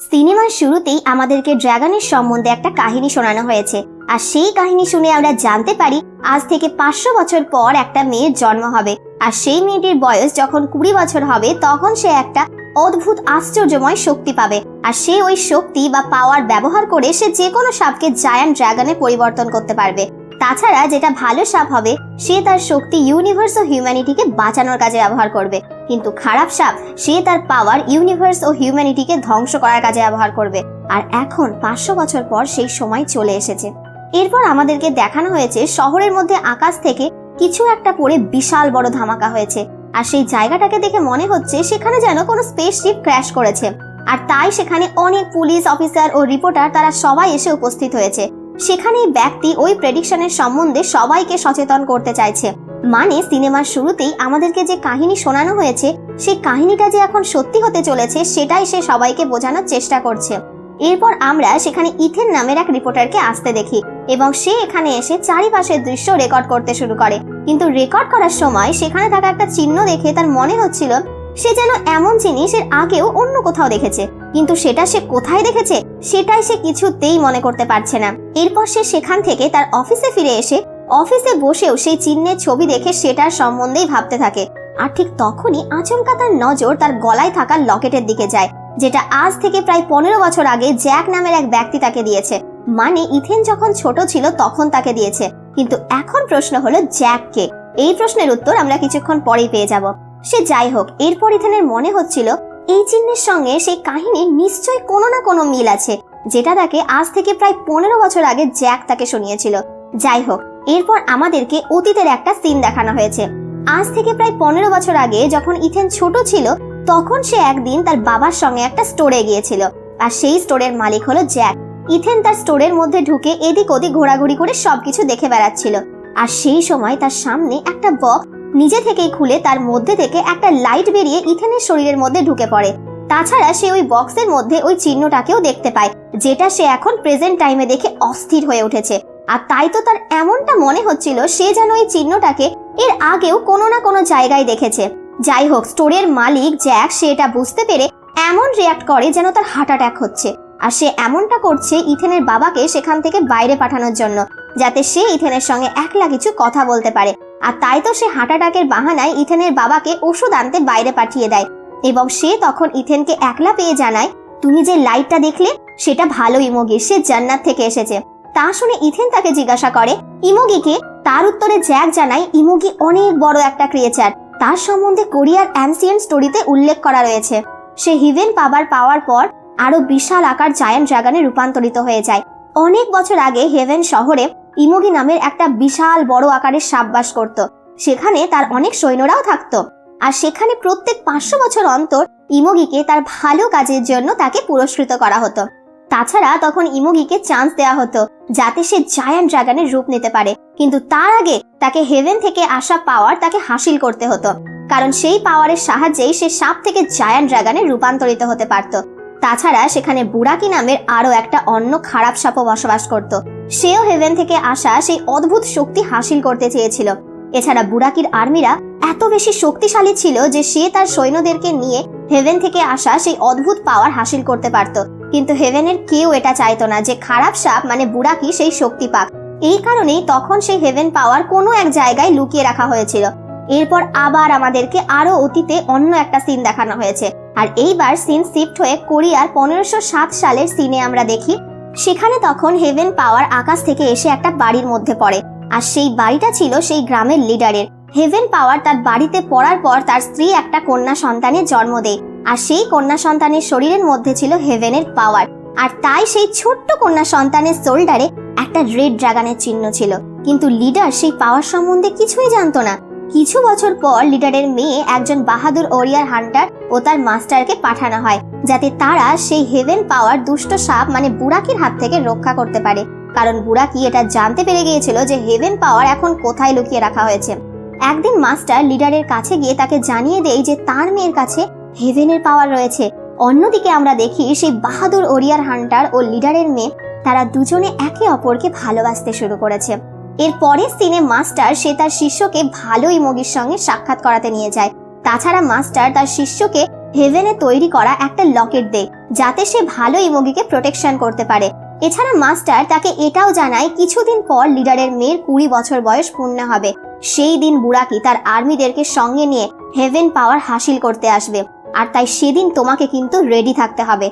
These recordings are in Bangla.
সিনেমার শুরুতেই আমাদেরকে ড্রাগনের সম্বন্ধে একটা কাহিনী শোনানো হয়েছে। আর সেই কাহিনী শুনে আমরা জানতে পারি, আজ থেকে পাঁচশো বছর পর একটা মেয়ের জন্ম হবে। আর সেই মেয়েটির বয়স যখন কুড়ি বছর হবে, তখন সে একটা অদ্ভুত আশ্চর্যময় শক্তি পাবে। আর সে ওই শক্তি বা পাওয়ার ব্যবহার করে সে যে কোনো সাপকে জায়ান্ট ড্রাগনে পরিবর্তন করতে পারবে। তাছাড়া যেটা ভালো সাপ হবে, সে তার শক্তি ইউনিভার্স ও হিউম্যানিটিকে বাঁচানোর কাজে ব্যবহার করবে। কিন্তু খারাপ সাপ, সে তার পাওয়ার ইউনিভার্স ও হিউম্যানিটিকে ধ্বংস করার কাজে ব্যবহার করবে। আর এখন পাঁচশো বছর পর সেই সময় চলে এসেছে। এরপর আমাদেরকে দেখানো হয়েছে শহরের মধ্যে আকাশ থেকে কিছু একটা পড়ে বিশাল বড় ধামাকা হয়েছে। আর সেই জায়গাটাকে দেখে মনে হচ্ছে সেখানে যেন কোনো স্পেসশিপ ক্র্যাশ করেছে। আর তাই সেখানে অনেক পুলিশ অফিসার ও রিপোর্টার তারা সবাই এসে উপস্থিত হয়েছে। সেখানে এই ব্যক্তি ওই প্রেডিকশনের সম্বন্ধে সবাইকে সচেতন করতে চাইছে। মানে সিনেমার শুরুতেই আমাদেরকে যে কাহিনী শোনানো হয়েছে, সেই কাহিনীটা যে এখন সত্যি হতে চলেছে, সেটাই সে সবাইকে বোঝানোর চেষ্টা করছে। এরপর আমরা সেখানে ইথেন নামের এক রিপোর্টারকে আসতে দেখি এবং সে এখানে এসে চারিপাশের দৃশ্য রেকর্ড করতে শুরু করে। কিন্তু রেকর্ড করার সময় সেখানে থাকা একটা চিহ্ন দেখে তার মনে হচ্ছিল, সে যেন এমন জিনিস এর আগেও অন্য কোথাও দেখেছে। কিন্তু সেটা সে কোথায় দেখেছে, সেটাই সে কিছুতেই মনে করতে পারছে না। এরপর সে সেখান থেকে তার অফিসে ফিরে এসে অফিসে বসেও সেই চিহ্নের ছবি দেখে সেটার সম্বন্ধেই ভাবতে থাকে। আর ঠিক তখনই আচমকা তার নজর তার গলায় থাকা লকেটের দিকে যায়, যেটা আজ থেকে প্রায় পনেরো বছর আগে জ্যাক নামের এক ব্যক্তি তাকে দিয়েছে। মানে ইথেন যখন ছোট ছিল তখন তাকে দিয়েছে। কিন্তু এখন প্রশ্ন হলো জ্যাক কে এই প্রশ্নের উত্তর আমরা কিছুক্ষণ পরেই পেয়ে যাব। সে যাই হোক, এরপর ইথেনের মনে হচ্ছিল এই চিহ্নের সঙ্গে সেই কাহিনীর নিশ্চয়ই কোনো না কোনো মিল আছে, যেটা তাকে আজ থেকে প্রায় পনেরো বছর আগে জ্যাক তাকে শুনিয়েছিল। যাই হোক, এরপর আমাদেরকে অতীতের একটা সিন দেখানো হয়েছে। আজ থেকে প্রায় পনেরো বছর আগে যখন ইথেন ছোট ছিল, তখন সে একদিন তার বাবার সঙ্গে একটা স্টোরে গিয়েছিল। আর সেই স্টোরের মালিক হলো জ্যাক। ইথেন তার স্টোরের মধ্যে ঢুকে এদিক ওদিক ঘোরাঘুরি করে সবকিছু দেখে বেড়াচ্ছিল। আর সেই সময় তার সামনে একটা বক্স নিজে থেকেই খুলে তার মধ্যে থেকে একটা লাইট বেরিয়ে ইথেনের শরীরের মধ্যে ঢুকে পড়ে। তাছাড়া সে ওই বক্সের মধ্যে ওই চিহ্নটাকেও দেখতে পায়, যেটা সে এখন প্রেজেন্ট টাইমে দেখে অস্থির হয়ে উঠেছে। আর তাই তো তার এমনটা মনে হচ্ছিল সে যেন এই চিহ্নটাকে এর আগেও কোনো না কোনো জায়গায় দেখেছে। যাই হোক স্টোরের মালিক জ্যাক সে এটা বুঝতে পেরে এমন রিয়াক্ট করে যেন তার হার্ট অ্যাটাক হচ্ছে। আর সে এমনটা করছে ইথেনের বাবাকে সেখান থেকে বাইরে পাঠানোর জন্য, যাতে সে ইথেনের সঙ্গে একলা কিছু কথা বলতে পারে। আর তাই তো সে হার্ট অ্যাটাকের বাহানায় ইথেনের বাবাকে ওষুধ আনতে বাইরে পাঠিয়ে দেয়। এবং সে তখন ইথেনকে একলা পেয়ে জানায়, তুমি যে লাইটটা দেখলে, সেটা ভালো ইমোগি, সে জান্নাত থেকে এসেছে। তা শুনে ইথেন তাকে জিজ্ঞাসা করে ইমোগিকে তার উত্তরে জ্যাক জানায়, ইমোগি অনেক বড় একটা ক্রিয়েচার তার সম্বন্ধে কোরিয়ার অ্যান্সিয়েন্ট স্টোরিতে উল্লেখ করা রয়েছে। সে হিভেন পাবার পাওয়ার পর আরও বিশাল আকার জায়ান্ট ড্রাগনে রূপান্তরিত হয়ে যায়। অনেক বছর আগে হেভেন শহরে ইমোগি নামের একটা বিশাল বড় আকারের সাপ বাস করত। সেখানে তার অনেক সৈন্যরাও থাকতো। আর সেখানে প্রত্যেক পাঁচশো বছর অন্তর ইমোগিকে তার ভালো কাজের জন্য তাকে পুরস্কৃত করা হতো। তাছাড়া তখন ইমোগিকে চান্স দেওয়া হতো, যাতে সে জায়ান্ট ড্রাগনের রূপ নিতে পারে। কিন্তু তার আগে তাকে হেভেন থেকে আসা পাওয়ার তাকে হাসিল করতে হতো। কারণ সেই পাওয়ারের সাহায্যেই সে সাপ থেকে জায়ান্ট ড্রাগনে রূপান্তরিত হতে পারত। তাছাড়া সেখানে বুড়াকি নামের আরও একটা অন্য খারাপ সাপও বসবাস করত। সেও হেভেন থেকে আসা সেই অদ্ভুত শক্তি হাসিল করতে চেয়েছিল। এছাড়া বুড়াকির আর্মিরা এত বেশি শক্তিশালী ছিল যে সে তার সৈন্যদেরকে নিয়ে হেভেন থেকে আসা সেই অদ্ভুত পাওয়ার হাসিল করতে পারত। কিন্তু হেভেনের কেউ এটা চাইতো না যে খারাপ সাপ মানে বুড়াকি সেই শক্তি পাক। এই কারণেই তখন সেই হেভেন পাওয়ার কোনো এক জায়গায় লুকিয়ে রাখা হয়েছিল। এরপর আবার আমাদেরকে আরও অতীতে অন্য একটা সিন দেখানো হয়েছে। আর এইবার সিন শিফট হয়ে কোরিয়ার পনেরোশো সাত সালের সিনে আমরা দেখি সেখানে তখন হেভেন পাওয়ার আকাশ থেকে এসে একটা বাড়ির মধ্যে পড়ে। আর সেই বাড়িটা ছিল সেই গ্রামের লিডারের। হেভেন পাওয়ার তার বাড়িতে পড়ার পর তার স্ত্রী একটা কন্যা সন্তানের জন্ম দেয়। আর সেই কন্যা সন্তানের শরীরের মধ্যে ছিল হেভেনের পাওয়ার আর তাই সেই ছোট্ট কন্যা সন্তানের শোল্ডারে একটা রেড ড্রাগনের চিহ্ন ছিল। কিন্তু লিডার সেই পাওয়ার সম্বন্ধে কিছুই জানতো না। কিছু বছর পর লিডারের মেয়ে একজন বাহাদুর ওরিয়ার হান্টার ও তার মাস্টারকে পাঠানো হয়, যাতে তারা সেই হেভেন পাওয়ার দুষ্ট সাপ মানে বুড়াকির হাত থেকে রক্ষা করতে পারে। কারণ বুড়াকি এটা জানতে পেরে গিয়েছিল যে হেভেন পাওয়ার এখন কোথায় লুকিয়ে রাখা হয়েছে। একদিন মাস্টার লিডারের কাছে গিয়ে তাকে জানিয়ে দেয় যে তার মেয়ের কাছে হেভেনের পাওয়ার রয়েছে। অন্যদিকে আমরা দেখি সেই বাহাদুর ওরিয়ার হান্টার ও লিডারের মেয়ে, তারা দুজনে একে অপরকে ভালোবাসতে শুরু করেছে। এর পরের সিনে মাস্টার সে তার শিষ্যকে ভালো ইমোগির সঙ্গে সাক্ষাৎ করাতে নিয়ে যায়। তাছাড়া মাস্টার তার শিষ্যকে হেভেনে তৈরি করা একটা লকেট দেয়, যাতে সে ভালো ইমোগিকে প্রোটেকশন করতে পারে। এছাড়া মাস্টার তাকে এটাও জানায়, কিছুদিন পর লিডারের মেয়ের কুড়ি বছর বয়স পূর্ণ হবে। সেই দিন বুড়াকি তার আর্মিদেরকে সঙ্গে নিয়ে হেভেন পাওয়ার হাসিল করতে আসবে, আর তাই সেদিন তোমাকে কিন্তু রেডি থাকতে হবে।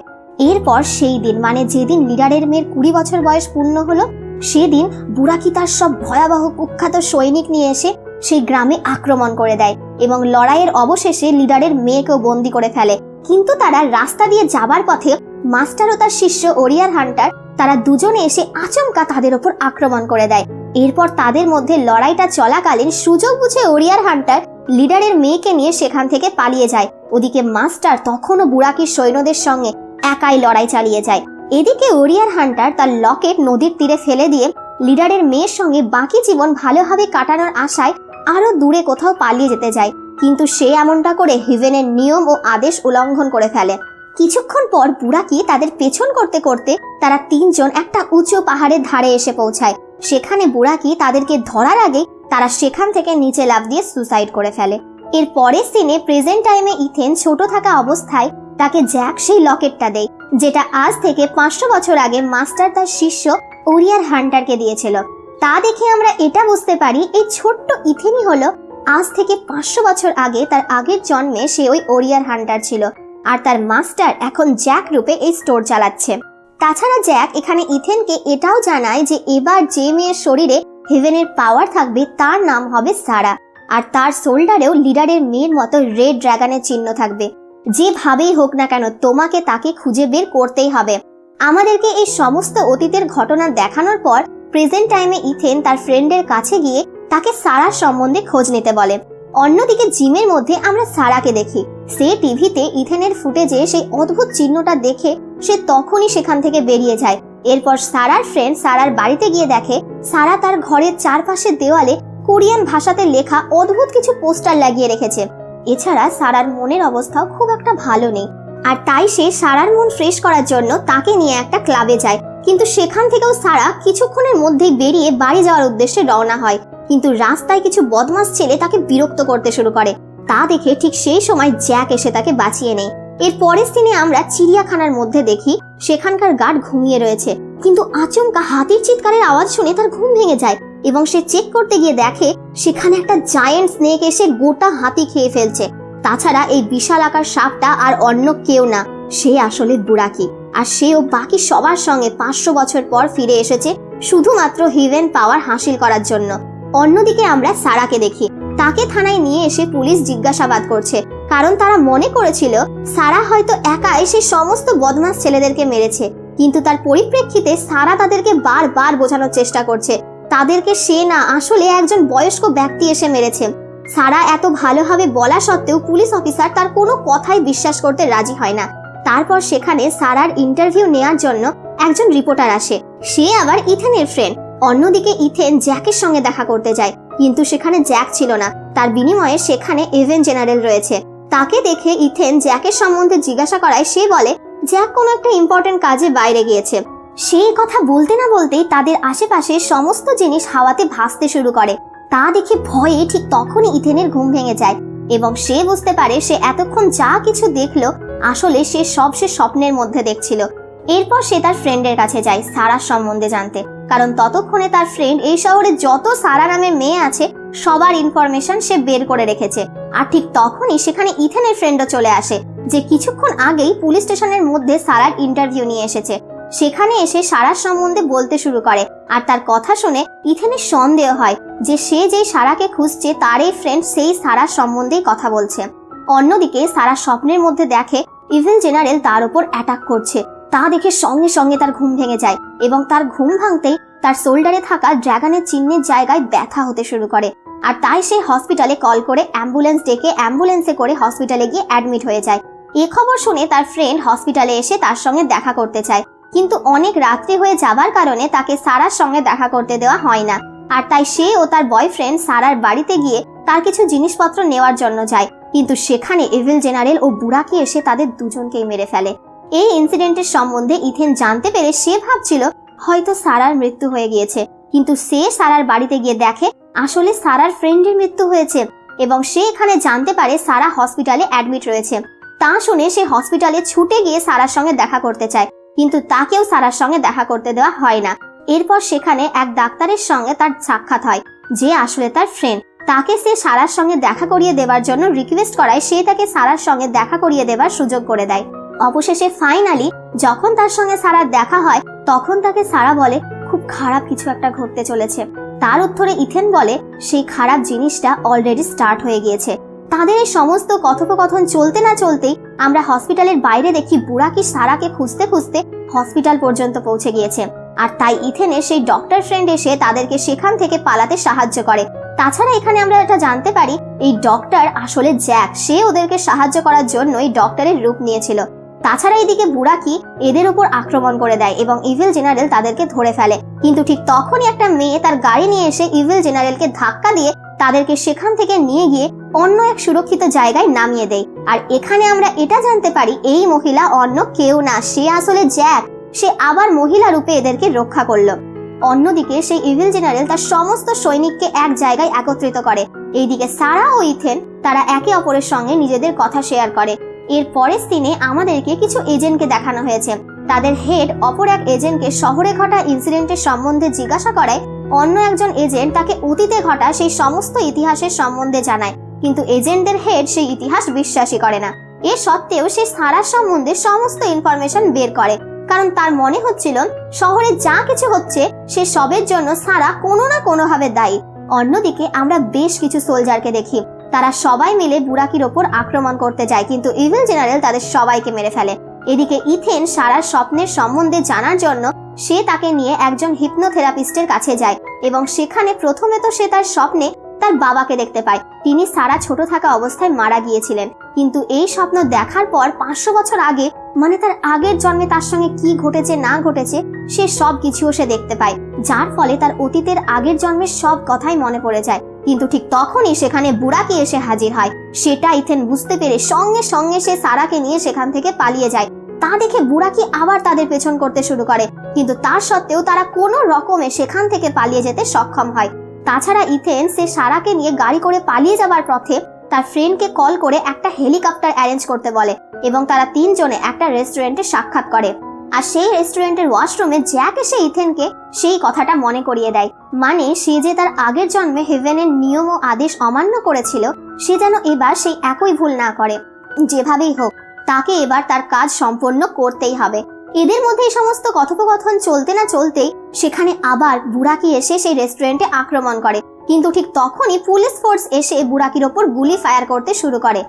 এরপর সেই দিন মানে যেদিন লিডারের মেয়ের কুড়ি বছর বয়স পূর্ণ হলো সেদিন বুড়াকি তার সব ভয়াবহ কুখ্যাত সৈনিক নিয়ে এসে সেই গ্রামে আক্রমণ করে দেয় এবং লড়াইয়ের অবশেষে লিডারের মেয়েকেও বন্দি করে ফেলে। কিন্তু তারা রাস্তা দিয়ে যাবার পথে মাস্টার ও তার শিষ্য ওরিয়ার হান্টার, তারা দুজনে এসে আচমকা তাদের ওপর আক্রমণ করে দেয়। এরপর তাদের মধ্যে লড়াইটা চলাকালীন সুযোগ বুঝে ওরিয়ার হান্টার লিডারের মেয়েকে নিয়ে সেখান থেকে পালিয়ে যায়। ওদিকে মাস্টার তখনও বুড়াকির সৈন্যদের সঙ্গে একাই লড়াই চালিয়ে যায়। এদিকে ওরিয়ার হান্টার তার লকেট নদীর তীরে ফেলে দিয়ে লিডারের মেয়ের সঙ্গে বাকি জীবন ভালোভাবে কাটানোর আশায় আরও দূরে কোথাও পালিয়ে যেতে যায়। কিন্তু সে এমনটা করে হিভেনের নিয়ম ও আদেশ উল্লঙ্ঘন করে ফেলে। কিছুক্ষণ পর বুড়াকি তাদের পেছন করতে করতে তারা তিনজন একটা উঁচু পাহাড়ের ধারে এসে পৌঁছায়। সেখানে বুড়াকি তাদেরকে ধরার আগে তারা সেখান থেকে নিচে লাফ দিয়ে সুসাইড করে ফেলে। এর পরের সিনে প্রেজেন্ট টাইমে ইথেন ছোট থাকা অবস্থায় তাকে জ্যাক সেই লকেটটা দেয়, যেটা আজ থেকে পাঁচশো বছর আগে মাস্টার তার শিষ্য ওরিয়ার হান্টারকে দিয়েছিল। তা দেখে আমরা এটা বুঝতে পারি, এই ছোট্ট ইথেনই হলো আজ থেকে পাঁচশো বছর আগে তার আগের জন্মে সে ওই ওরিয়ার হান্টার ছিল, আর তার মাস্টার এখন জ্যাক রূপে এই স্টোর চালাচ্ছে। তাছাড়া জ্যাক এখানে ইথেনকে এটাও জানায় যে এবার যে মেয়ের শরীরে হেভেনের পাওয়ার থাকবে, তার নাম হবে সারা, আর তার শোল্ডারেও লিডারের মেয়ের মতো রেড ড্রাগনের চিহ্ন থাকবে। যেভাবেই হোক না কেন, তোমাকে তাকে খুঁজে বের করতেই হবে। আমাদেরকে এই সমস্ত অতীতের ঘটনা দেখানোর পর প্রেজেন্ট টাইমে ইথেন তার ফ্রেন্ডের কাছে গিয়ে তাকে সারার সম্বন্ধে খোঁজ নিতে বলে। অন্যদিকে জিমের মধ্যে আমরা সারাকে দেখি। সে টিভিতে ইথেনের ফুটেজে সেই অদ্ভুত চিহ্নটা দেখে সে তখনই সেখান থেকে বেরিয়ে যায়। এরপর সারার ফ্রেন্ড সারার বাড়িতে গিয়ে দেখে, সারা তার ঘরের চারপাশের দেওয়ালে কোরিয়ান ভাষাতে লেখা অদ্ভুত কিছু পোস্টার লাগিয়ে রেখেছে। এছাড়া সারার মনের অবস্থাও খুব একটা ভালো নেই। আর তাই সে সারার মন ফ্রেশ করার জন্য তাকে নিয়ে একটা ক্লাবে যায়। কিন্তু সেখান থেকেও সারা কিছুক্ষণের মধ্যেই বেরিয়ে বাড়ি যাওয়ার উদ্দেশ্যে রওনা হয়। কিন্তু রাস্তায় কিছু বদমাস ছেলে তাকে বিরক্ত করতে শুরু করে। তা দেখে ঠিক সেই সময় জ্যাক এসে তাকে বাঁচিয়ে নেয়। এর পরের দিনে আমরা চিড়িয়াখানার মধ্যে দেখি সেখানকার গার্ড ঘুমিয়ে রয়েছে। কিন্তু আচমকা হাতির চিৎকারের আওয়াজ শুনে তার ঘুম ভেঙে যায়। এবং সে চেক করতে গিয়ে দেখে সেখানে একটা জায়েন্ট স্নেক এসে গোটা হাতি খেয়ে ফেলছে। তাছাড়া এই বিশাল আকার সাপটা আর অন্য কেউ না। সে আসলে বুড়াকি। আর সেও বাকি সবার সঙ্গে পাঁচশো বছর পর ফিরে এসেছে শুধুমাত্র হিভেন পাওয়ার হাসিল করার জন্য। অন্যদিকে আমরা সারাকে দেখি। তাকে থানায় নিয়ে এসে পুলিশ জিজ্ঞাসাবাদ করছে। কারণ তারা মনে করেছিল সারা হয়তো একাই সে সমস্ত বদমাস ছেলেদেরকে মেরেছে। কিন্তু তার পরিপ্রেক্ষিতে সারা তাদেরকে বারবার বোঝানোর চেষ্টা করছে। তাদেরকে সে না আসলে একজন বয়স্ক ব্যক্তি এসে মেরেছে। সারা এত ভালোভাবে বলা সত্ত্বেও পুলিশ অফিসার তার কোনো কথাই বিশ্বাস করতে রাজি হয় না। তারপর সেখানে সারার ইন্টারভিউ নেওয়ার জন্য একজন রিপোর্টার আসে। সে আবার ইথেনের ফ্রেন্ড অন্যদিকে ইথেন জ্যাকের সঙ্গে দেখা করতে যায়। কিন্তু সেখানে জ্যাক ছিল না। তার বিনিময়ে সেখানে এভেন জেনারেল রয়েছে। তাকে দেখে ইথেন জ্যাকের সম্বন্ধে জিজ্ঞাসা করায় সে বলে, জ্যাক কোনো একটা ইম্পর্টেন্ট কাজে বাইরে গিয়েছে। সেই কথা বলতে না বলতেই তাদের আশেপাশে সমস্ত জিনিস হাওয়াতে ভাসতে শুরু করে। তা দেখে ভয়ে ঠিক তখনই ইথেনের ঘুম ভেঙে যায় এবং সে বুঝতে পারে সে এতক্ষণ যা কিছু দেখল, আসলে সে সব সে স্বপ্নের মধ্যে দেখছিল। এরপর সে তার ফ্রেন্ডের কাছে যায় সারার সম্বন্ধে জানতে। কারণ ততক্ষণে তার ফ্রেন্ড এই শহরে যত সারা নামে মেয়ে আছে, সবার ইনফরমেশন সে বের করে রেখেছে। আর ঠিক তখনই সেখানে ইথেনের ফ্রেন্ডও চলে আসে, যে কিছুক্ষণ আগেই পুলিশ স্টেশনের মধ্যে সারার ইন্টারভিউ নিয়ে এসেছে। সেখানে এসে সারার সম্বন্ধে বলতে শুরু করে। আর তার কথা শুনে ইথেনের সন্দেহ হয় যে সে যেই সারাকে খুঁজছে তার এই ফ্রেন্ড সেই সারার সম্বন্ধেই কথা বলছে। অন্যদিকে সারা স্বপ্নের মধ্যে দেখে ইভেল জেনারেল তার উপর অ্যাটাক করছে। তা দেখে সঙ্গে সঙ্গে তার ঘুম ভেঙে যায় এবং তার ঘুম ভাঙতেই তার শোল্ডারে থাকা ড্রাগনের চিহ্নের জায়গায় ব্যথা হতে শুরু করে। আর তাই সে হসপিটালে কল করে অ্যাম্বুলেন্স ডেকে অ্যাম্বুলেন্সে করে হসপিটালে গিয়ে অ্যাডমিট হয়ে যায়। এ খবর শুনে তার ফ্রেন্ড হসপিটালে এসে তার সঙ্গে দেখা করতে চায়। কিন্তু অনেক রাত্রি হয়ে যাবার কারণে তাকে সারার সঙ্গে দেখা করতে দেওয়া হয় না। আর তাই সে ও তার বয়ফ্রেন্ড সারার বাড়িতে গিয়ে তার কিছু জিনিসপত্র নেওয়ার জন্য যায়। কিন্তু সেখানে এভিল জেনারেল ও বুড়াকি এসে তাদের দুজনকেই মেরে ফেলে। এই ইনসিডেন্টের সম্বন্ধে ইথেন জানতে পেরে সে ভাবছিল, হয়তো সারার মৃত্যু হয়ে গিয়েছে। কিন্তু সে সারার বাড়িতে গিয়ে দেখে, আসলে সারার ফ্রেন্ডের মৃত্যু হয়েছে। এবং সে এখানে জানতে পারে সারা হসপিটালে অ্যাডমিট রয়েছে। তা শুনে সে হসপিটালে ছুটে গিয়ে সারার সঙ্গে দেখা করতে চায়। কিন্তু তাকেও সারার সঙ্গে দেখা করতে দেওয়া হয় না। এরপর সেখানে এক ডাক্তারের সঙ্গে তার সাক্ষাৎ হয়, যে আসলে তার ফ্রেন্ড তাকে সে সারার সঙ্গে দেখা করিয়ে দেওয়ার জন্য রিকোয়েস্ট করায়, সে তাকে সারার সঙ্গে দেখা করিয়ে দেওয়ার সুযোগ করে দেয়। অবশেষে ফাইনালি যখন তার সঙ্গে সারার দেখা হয়, তখন তাকে সারা বলে, খুব খারাপ কিছু একটা ঘটতে চলেছে। তার উত্তরে ইথেন বলে, সেই খারাপ জিনিসটা অলরেডি স্টার্ট হয়ে গিয়েছে। তাদের এই সমস্ত কথোপকথন চলতে না চলতেই আমরা হসপিটালের বাইরে দেখি বুড়াকি সারাকে খুঁজতে খুঁজতে হসপিটাল পর্যন্ত পৌঁছে গিয়েছে। আর তাই ইথেনে সেই ডক্টর ফ্রেন্ড এসে তাদেরকে সেখান থেকে পালাতে সাহায্য করে। তাছাড়া এখানে আমরা এটা জানতে পারি, এই ডক্টর আসলে জ্যাক। সে ওদেরকে সাহায্য করার জন্য এই ডক্টরের রূপ নিয়েছিল। তাছাড়া এদিকে বুড়াকি এদের উপর আক্রমণ করে দেয় এবং ইভিল জেনারেল তাদেরকে ধরে ফেলে। কিন্তু ঠিক তখনই একটা মেয়ে তার গাড়ি নিয়ে এসে ইভিল জেনারেলকে ধাক্কা দিয়ে তাদেরকে সেখান থেকে নিয়ে গিয়ে অন্য এক সুরক্ষিত জায়গায় নামিয়ে দেয়। আর এখানে আমরা এটা জানতে পারি, এই মহিলা অন্য কেউ না, সে আসলে জ্যাক। সে আবার মহিলা রূপে এদেরকে রক্ষা করল। অন্যদিকে সেই ইভিল জেনারেল তার সমস্ত সৈনিককে এক জায়গায় একত্রিত করে। এইদিকে সারা ও ইথেন, তারা একে অপরের সঙ্গে নিজেদের কথা শেয়ার করে। এর পরের দিনে আমাদেরকে কিছু এজেন্টকে দেখানো হয়েছে। তাদের হেড অপর এক এজেন্টকে শহরে ঘটা ইনসিডেন্টের সম্বন্ধে জিজ্ঞাসা করায় অন্য একজন এজেন্ট তাকে অতীতে ঘটা সেই সমস্ত ইতিহাসের সম্বন্ধে জানায়, কিন্তু এজেন্টদের হেড সেই ইতিহাস বিশ্বাসই করে না। এ সত্ত্বেও সে সারার সম্বন্ধে সমস্ত ইনফরমেশন বের করে, কারণ তার মনে হচ্ছিল, শহরে যা কিছু হচ্ছে, সে সবের জন্য সারা কোনো না কোনোভাবে দায়ী। অন্যদিকে আমরা বেশ কিছু সোলজারকে দেখি, তারা সবাই মিলে বুড়াকির ওপর আক্রমণ করতে যায়, কিন্তু ইভিল জেনারেল তাদের সবাইকে মেরে ফেলে। এদিকে ইথেন সারার স্বপ্নের সম্বন্ধে জানার জন্য সে তাকে নিয়ে একজন হিপনোথেরাপিস্টের কাছে যায় এবং সেখানে প্রথমে তো সে তার স্বপ্নে তার বাবাকে দেখতে পায়। তিনি সারা ছোট থাকা অবস্থায় মারা গিয়েছিলেন। কিন্তু এই স্বপ্ন দেখার পর পাঁচশো বছর আগে মানে তার আগের জন্মে তার সঙ্গে কি ঘটেছে, না ঘটেছে, সে সব কিছুও সে দেখতে পায়। যার ফলে তার অতীতের আগের জন্মের সব কথাই মনে পড়ে যায়। কিন্তু ঠিক তখনই সেখানে বুড়াকে এসে হাজির হয়। সেটা ইথেন বুঝতে পেরে সঙ্গে সঙ্গে সে সারাকে নিয়ে সেখান থেকে পালিয়ে যায়। তা দেখে বুড়াকি আবার তাদের পেছন করতে শুরু করে। কিন্তু তার সত্ত্বেও তারা কোনো রকমে সেখান থেকে পালিয়ে যেতে সক্ষম হয়। তাছাড়া ইথেন সে সারাকে নিয়ে গাড়ি করে পালিয়ে যাবার পথে তার ফ্রেন্ডকে কল করে একটা হেলিকপ্টার অ্যারেঞ্জ করতে বলে এবং তারা তিনজনে একটা রেস্টুরেন্টে সাক্ষাৎ করে। আর সেই রেস্টুরেন্টের ওয়াশরুমে জ্যাক এসে ইথেনকে সেই কথাটা মনে করিয়ে দেয়। মানে সে যে তার আগের জন্মে হেভেনের নিয়ম ও আদেশ অমান্য করেছিল, সে যেন এবার সেই একই ভুল না করে। যেভাবেই হোক তাকে এবার তার কাজ সম্পন্ন করতেই হবে। এদের মধ্যে এই সমস্ত কথোপকথন চলতে না চলতেই সেখানে আবার বুড়াকি এসে সেই রেস্টুরেন্টে আক্রমণ করে। কিন্তু ঠিক তখনই পুলিশ ফোর্স এসে বুড়াকির ওপর গুলি ফায়ার করতে শুরু করে।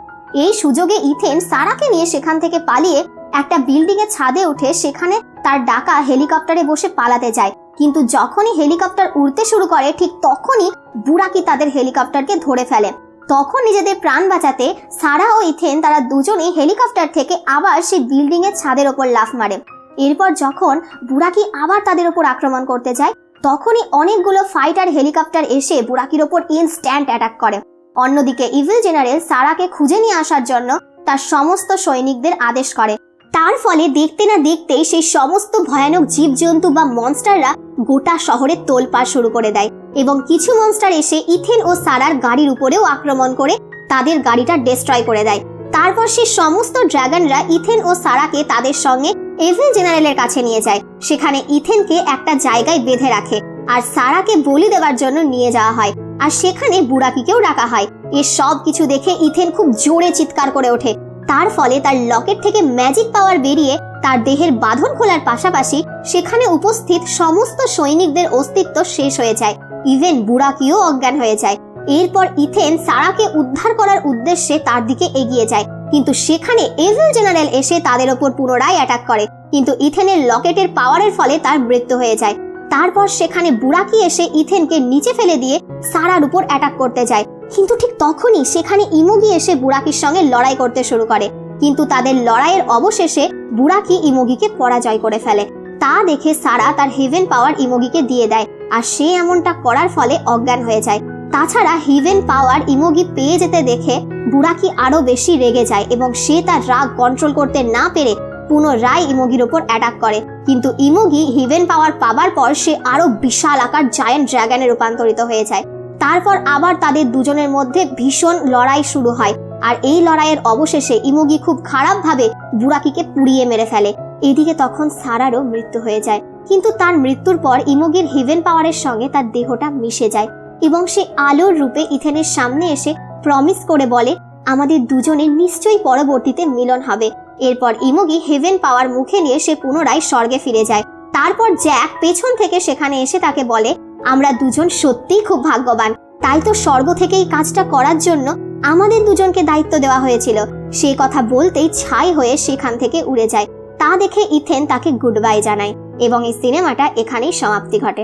এই সুযোগে ইথেন সারাকে নিয়ে সেখান থেকে পালিয়ে একটা বিল্ডিং এর ছাদে উঠে সেখানে তার ডাকা হেলিকপ্টারে বসে পালাতে যায়। কিন্তু যখনই হেলিকপ্টার উড়তে শুরু করে, ঠিক তখনই বুড়াকি তাদের হেলিকপ্টারকে ধরে ফেলে। তখন নিজেদের প্রাণ বাঁচাতে সারা ও ইথেন তারা দুজনেই হেলিকপ্টার থেকে আবার সেই বিল্ডিং এর ছাদের ওপর লাফ মারে। এরপর যখন বুড়াকি আবার তাদের ওপর আক্রমণ করতে যায়, তখনই অনেকগুলো ফাইটার হেলিকপ্টার এসে বুড়াকির ওপর ইনস্ট্যান্ট অ্যাটাক করে। অন্যদিকে ইভিল জেনারেল সারাকে খুঁজে নিয়ে আসার জন্য তার সমস্ত সৈনিকদের আদেশ করে। তার ফলে দেখতে না দেখতেই সেই সমস্ত ভয়ানক জীবজন্তু বা মনস্টাররা গোটা শহরে তোলপাড় শুরু করে দেয়। এবং কিছু মনস্টার এসে ইথেন ও সারার গাড়ির উপরেও আক্রমণ করে তাদের গাড়িটা ডিস্ট্রয় করে দেয়। তারপর সে সমস্ত ড্রাগনরা ইথেন ও সারাকে তাদের সঙ্গে এভিল জেনারেলের কাছে নিয়ে যায়। সেখানে ইথেনকে একটা জায়গায় বেঁধে রাখে আর সারাকে বলি দেওয়ার জন্য নিয়ে যাওয়া হয়। আর সেখানে বুড়াকিকেও রাখা হয়। এ সব কিছু দেখে ইথেন খুব জোরে চিৎকার করে ওঠে। তার ফলে তার লকেট থেকে ম্যাজিক পাওয়ার বেরিয়ে তার দেহের বাঁধন খোলার পাশাপাশি সেখানে উপস্থিত সমস্ত সৈনিকদের অস্তিত্ব শেষ হয়ে যায়। ইভেন বুড়াকিও অজ্ঞান হয়ে যায়। এরপর ইথেন সারাকে উদ্ধার করার উদ্দেশ্যে তার দিকে এগিয়ে যায়। কিন্তু সেখানে এভিল জেনারেল এসে তাদের ওপর পুনরায় অ্যাটাক করে। কিন্তু ইথেনের লকেটের পাওয়ারের ফলে তার মৃত্যু হয়ে যায়। তারপর সেখানে বুড়াকি এসে ইথেনকে নিচে ফেলে দিয়ে সারার উপর অ্যাটাক করতে যায়। কিন্তু ঠিক তখনই সেখানে ইমোগি এসে বুড়াকির সঙ্গে লড়াই করতে শুরু করে। কিন্তু তাদের লড়াইয়ের অবশেষে বুড়াকি ইমোগিকে পরাজয় করে ফেলে। তা দেখে সারা তার হেভেন পাওয়ার ইমোগিকে দিয়ে দেয় আর সে এমনটা করার ফলে অজ্ঞান হয়ে যায়। তাছাড়া হিভেন পাওয়ার ইমোগি পেয়ে যেতে দেখে বুড়াকি আরও বেশি রেগে যায় এবং সে তার রাগ কন্ট্রোল করতে না পেরে পুনরায় ইমোগির ওপর অ্যাটাক করে। কিন্তু ইমোগি হিভেন পাওয়ার পাবার পর সে আরও বিশাল আকার জায়ান্ট ড্রাগনে রূপান্তরিত হয়ে যায়। তারপর আবার তাদের দুজনের মধ্যে ভীষণ লড়াই শুরু হয়। আর এই লড়াইয়ের অবশেষে ইমোগি খুব খারাপভাবে বুড়াকিকে পুড়িয়ে মেরে ফেলে। এদিকে তখন সারারও মৃত্যু হয়ে যায়। কিন্তু তার মৃত্যুর পর ইমোগির হিভেন পাওয়ারের সঙ্গে তার দেহটা মিশে যায় এবং সে আলোর রূপে ইথেনের সামনে এসে প্রমিস করে বলে, আমাদের দুজনের নিশ্চয়ই পরবর্তীতে মিলন হবে। এরপর ইমোগি হেভেন পাওয়ার মুখে নিয়ে সে পুনরায় স্বর্গে ফিরে যায়। তারপর জ্যাক পেছন থেকে সেখানে এসে তাকে বলে আমরা দুজন সত্যিই খুব ভাগ্যবান। তাই তো স্বর্গ থেকে এই কাজটা করার জন্য আমাদের দুজনকে দায়িত্ব দেওয়া হয়েছিল। সে কথা বলতেই ছাই হয়ে সেখান থেকে উড়ে যায়। তা দেখে ইথেন তাকে গুড বাই জানায় এবং এই সিনেমাটা এখানেই সমাপ্তি ঘটে।